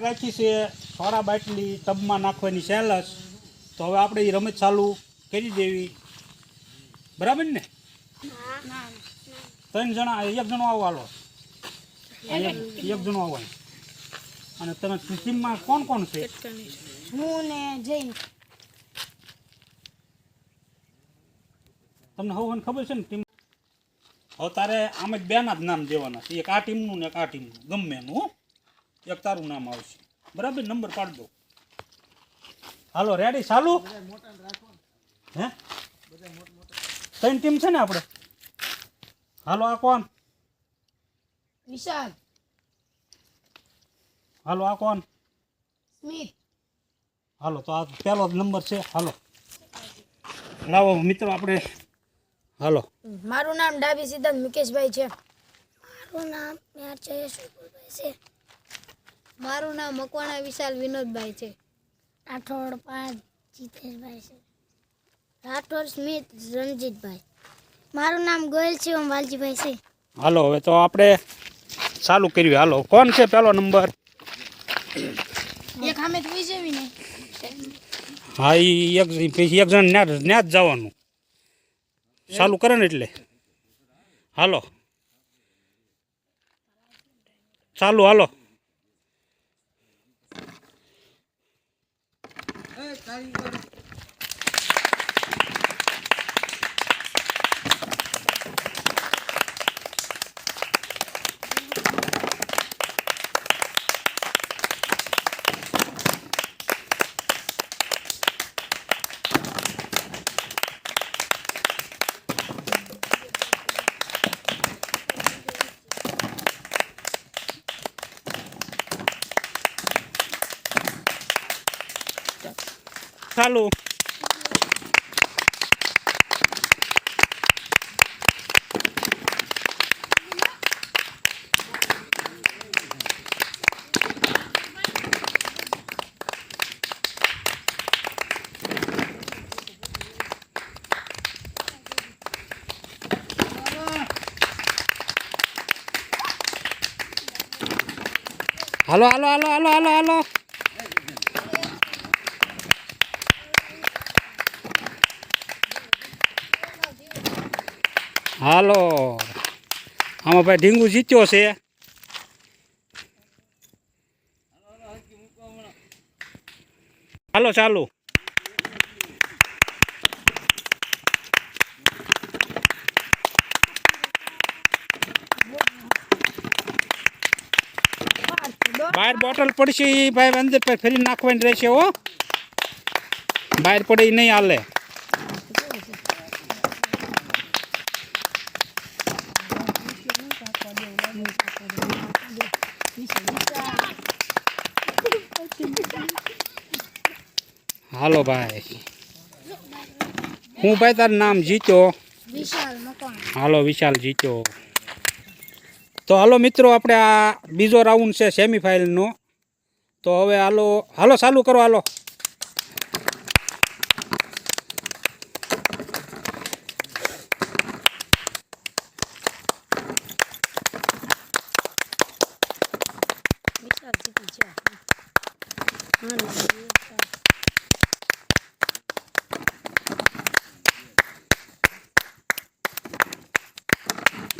રાખી છે સોડા બાટલી ટબમાં નાખવાની સેલસ. તો હવે આપણે એ રમત ચાલુ કરી દેવી. બરાબર ને? ત્રણ જણા એક જણો આવો હાલો. એક જણો આવો અને તમે ટીમમાં કોણ કોણ છે? હું ને જૈન. તમને હવે ખબર છે ને ટીમ? હવે તારે આમ જ બેના જ નામ દેવાના છે. એક આ ટીમનું ને એક આ ટીમનું. ગમે એનું હો. એક તારું નામ આવશે. બરાબર? નંબર પાડી દો. હાલો રેડી ચાલુ? હે? ત્રણ ટીમ છે ને આપણે હાલો આ કોણ? વિશાલ. હાલો આ કોણ? સ્મિત. હાલો તો આ પહેલો જ નંબર છે. હાલો. લાવો મિત્રો આપણે હાલો. મારું નામ ડાબી સિદ્ધાંત મુકેશભાઈ છે. મારું નામ છે. મારું નામ મકવાણા વિશાલ વિનોદભાઈ છે. રાઠોડ પાંચ જીતેશભાઈ છે. રાઠોડ સ્મિત રણજીતભાઈ. મારું નામ ગોયલ છે ઓમ વાલજીભાઈ છે. હાલો હવે તો આપણે ચાલુ કર્યું હાલો કોણ છે પહેલો નંબર? એક હામે જોઈ જેવી ને. હા એ એક પછી એક જણ ન્યા જ જવાનું. ચાલુ કરે ને એટલે. હાલો. ચાલુ હાલો. તારી ચાલુ હાલો હાલો હાલો હાલો હાલો હાલો હાલો. આમાં ભાઈ ઢીંગુ જીત્યો છે. હાલો, ચાલુ. બહાર બોટલ પડશે ઈ ભાઈ અંદર ફેરી નાખવાની રહેશે હો. બહાર પડે નહીં હાલે. હાલો ભાઈ. હું ભાઈ તારું નામ જીત્યો હાલો વિશાલ જીત્યો તો હાલો મિત્રો આપણે આ બીજો રાઉન્ડ છે સેમીફાઇનલનો તો હવે હાલો હાલો ચાલુ કરો હાલો વિશાલ જીતી છે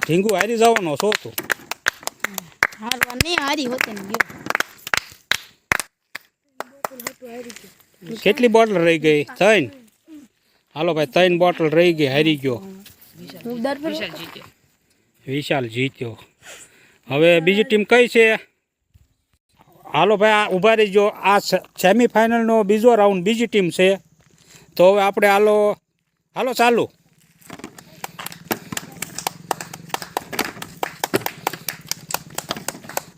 ઢીંગુ હારી જવાનો છો તું? હારવા નહીં હારી હોતે ને ગયો. કેટલી બોટલ રહી ગઈ? ત્રણ? હાલો ભાઈ ત્રણ બોટલ રહી ગઈ હારી ગયો. વિશાલ જીત્યો. હવે બીજી ટીમ કઈ છે? હાલો ભાઈ, આ ઊભા રહીજો. આ સેમિફાઇનલનો બીજો રાઉન્ડ બીજી ટીમ છે. તો હવે આપણે હાલો હાલો ચાલુ.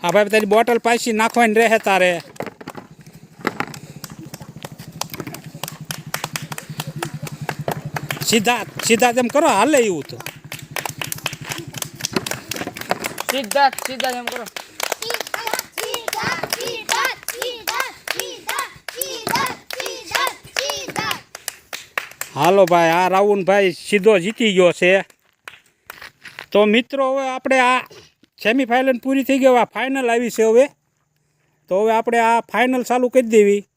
હા ભાઈ, તારી બોટલ પાછી નાખવાની રહે તારે. સીધા સીધા તેમ કરો, હાલે એવું તો. સીધા સીધા એમ કરો. હાલો ભાઈ, આ રાઉન્ડ સીધો જીતી ગયો છે. તો મિત્રો, હવે આપણે આ સેમીફાઇનલ પૂરી થઈ ગયો આ ફાઇનલ આવી છે હવે. તો હવે આપણે આ ફાઇનલ ચાલુ કરી દેવી.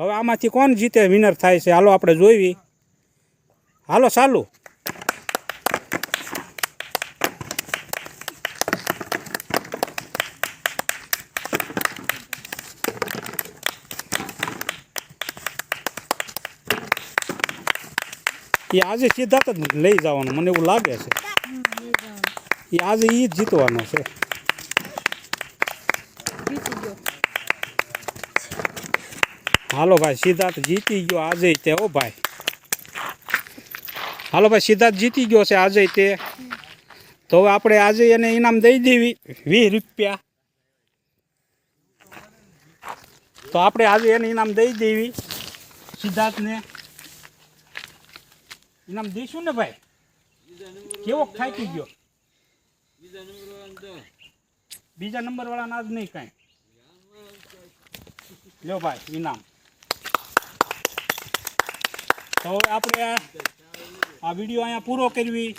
હવે આમાંથી કોણ જીતે વિનર થાય છે, હાલો આપણે જોઈવી હાલો, ચાલુ. એ આજે સિદ્ધાર્થ જ લઈ જવાનું. મને એવું લાગે છે. એ આજે એ જ જીતવાનો છે. હાલો ભાઈ સિદ્ધાર્થ જીતી ગયો આજે તે ઓ ભાઈ. હાલો ભાઈ સિદ્ધાર્થ જીતી ગયો છે આજે તે. તો હવે આપણે આજે એને ઇનામ દઈ દેવી. વીસ રૂપિયા. તો આપણે આજે એને ઇનામ દઈ દેવી. સિદ્ધાર્થને ઇનામ દઈશું ને ભાઈ? કેવો થાકી ગયો બીજા નંબર વાળાના આજ નહીં કાંઈ. લ્યો ભાઈ, ઇનામ. તો આપણે આ વીડિયો અહીંયા પૂરો કરવી.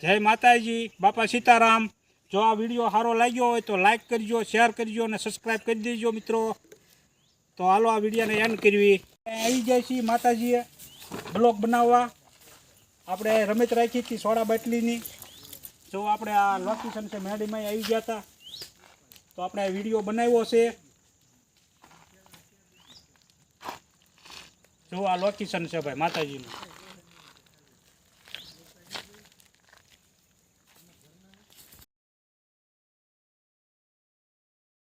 જય માતાજી, બાપા સીતારામ. જો આ વીડિયો સારો લાગ્યો હોય તો લાઈક કરજો, શેર કરજો અને સબસ્ક્રાઈબ કરી દેજો મિત્રો. તો હાલો આ વિડીયોને એન્ડ કરવી. આવી જાય છે માતાજીએ. બ્લોગ બનાવવા. આપણે રમત રાખી હતી સોડા બાટલીની. જો આપણે આ લોકેશન છે મેડીમાં આવી ગયા હતા, તો આપણે વીડિયો બનાવ્યો છે. જો આ લોકેશન છે ભાઈ માતાજીનું.